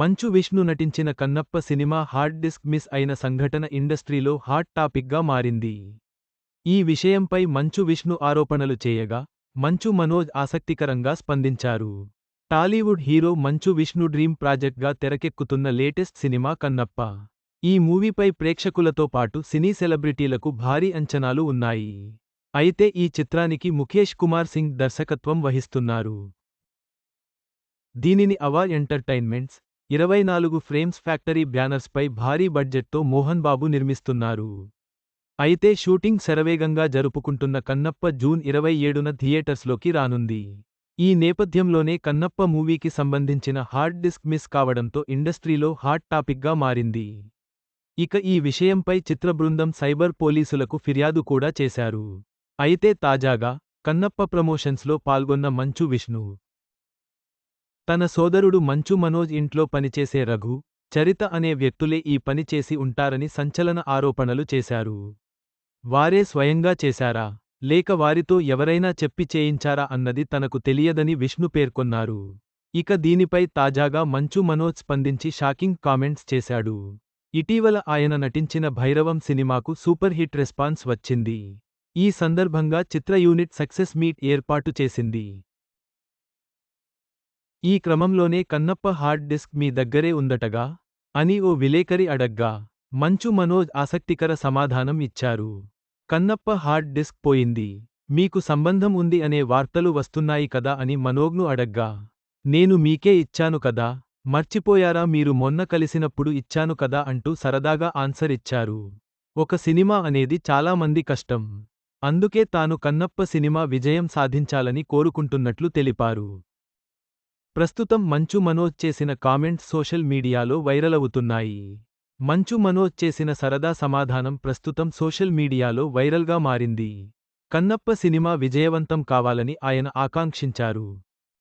మంచు విష్ణు నటించిన Kannappa cinema hard disk miss అయిన సంఘటన ఇండస్ట్రీలో హాట్ టాపిక్గా మారింది. ఈ విషయంపై మంచు విష్ణు ఆరోపణలు చేయగా మంచు మనోజ్ ఆసక్తికరంగా స్పందించారు. టాలీవుడ్ హీరో మంచు విష్ణు డ్రీమ్ ప్రాజెక్ట్గా తెరకెక్కుతున్న లేటెస్ట్ సినిమా కన్నప్ప. ఈ మూవీపై ప్రేక్షకులతో పాటు సినీ సెలబ్రిటీలకు భారీ అంచనాలు ఉన్నాయి. అయితే ఈ చిత్రానికి ముఖేష్ కుమార్ సింగ్ దర్శకత్వం వహిస్తున్నారు. దీనిని అవా ఎంటర్టైన్మెంట్స్ ఇరవై నాలుగు ఫ్రేమ్స్ ఫ్యాక్టరీ బ్యానర్స్పై భారీ బడ్జెట్తో మోహన్ బాబు నిర్మిస్తున్నారు. అయితే షూటింగ్ శరవేగంగా జరుపుకుంటున్న కన్నప్ప జూన్ ఇరవై ఏడున థియేటర్స్లోకి రానుంది. ఈ నేపథ్యంలోనే కన్నప్ప మూవీకి సంబంధించిన హార్డ్ డిస్క్ మిస్ కావడంతో ఇండస్ట్రీలో హాట్ టాపిక్గా మారింది. ఇక ఈ విషయంపై చిత్ర బృందం సైబర్ పోలీసులకు ఫిర్యాదు కూడా చేశారు. అయితే తాజాగా కన్నప్ప ప్రమోషన్స్లో పాల్గొన్న మంచు విష్ణు తన సోదరుడు మంచు మనోజ్ ఇంట్లో పనిచేసే రఘు చరిత అనే వ్యక్తులే ఈ పని చేసి ఉంటారని సంచలన ఆరోపణలు చేశారు. వారే స్వయంగా చేశారా? లేక వారితో ఎవరైనా చెప్పి చేయించారా అన్నది తనకు తెలియదని విష్ణు పేర్కొన్నారు. ఇక దీనిపై తాజాగా మంచు మనోజ్ స్పందించి షాకింగ్ కామెంట్స్ చేశాడు. ఇటీవల ఆయన నటించిన భైరవం సినిమాకు సూపర్ హిట్ రెస్పాన్స్ వచ్చింది. ఈ సందర్భంగా చిత్ర యూనిట్ సక్సెస్ మీట్ ఏర్పాటు చేసింది. ఈ క్రమంలోనే కన్నప్ప హార్డ్ డిస్క్ మీ దగ్గరే ఉందటగా? అని ఓ విలేకరి అడగ్గా. మంచు మనోజ్ ఆసక్తికర సమాధానం ఇచ్చారు. కన్నప్ప హార్డ్ డిస్క్ పోయింది. మీకు సంబంధం ఉంది అనే వార్తలు వస్తున్నాయి కదా అని మనోజ్ను అడగ్గా. నేను మీకే ఇచ్చాను కదా? మర్చిపోయారా మీరు మొన్న కలిసినప్పుడు ఇచ్చాను కదా అంటూ సరదాగా ఆన్సర్ ఇచ్చారు. ఒక సినిమా అనేది చాలా మంది కష్టం. అందుకే తాను కన్నప్ప సినిమా విజయం సాధించాలని కోరుకుంటున్నట్లు తెలిపారు. ప్రస్తుతం మంచు మనోజ్ చేసిన కామెంట్స్ సోషల్ మీడియాలో వైరలవుతున్నాయి. మంచు మనోజ్ చేసిన సరదా సమాధానం ప్రస్తుతం సోషల్ మీడియాలో వైరల్గా మారింది. కన్నప్ప సినిమా విజయవంతం కావాలని ఆయన ఆకాంక్షించారు.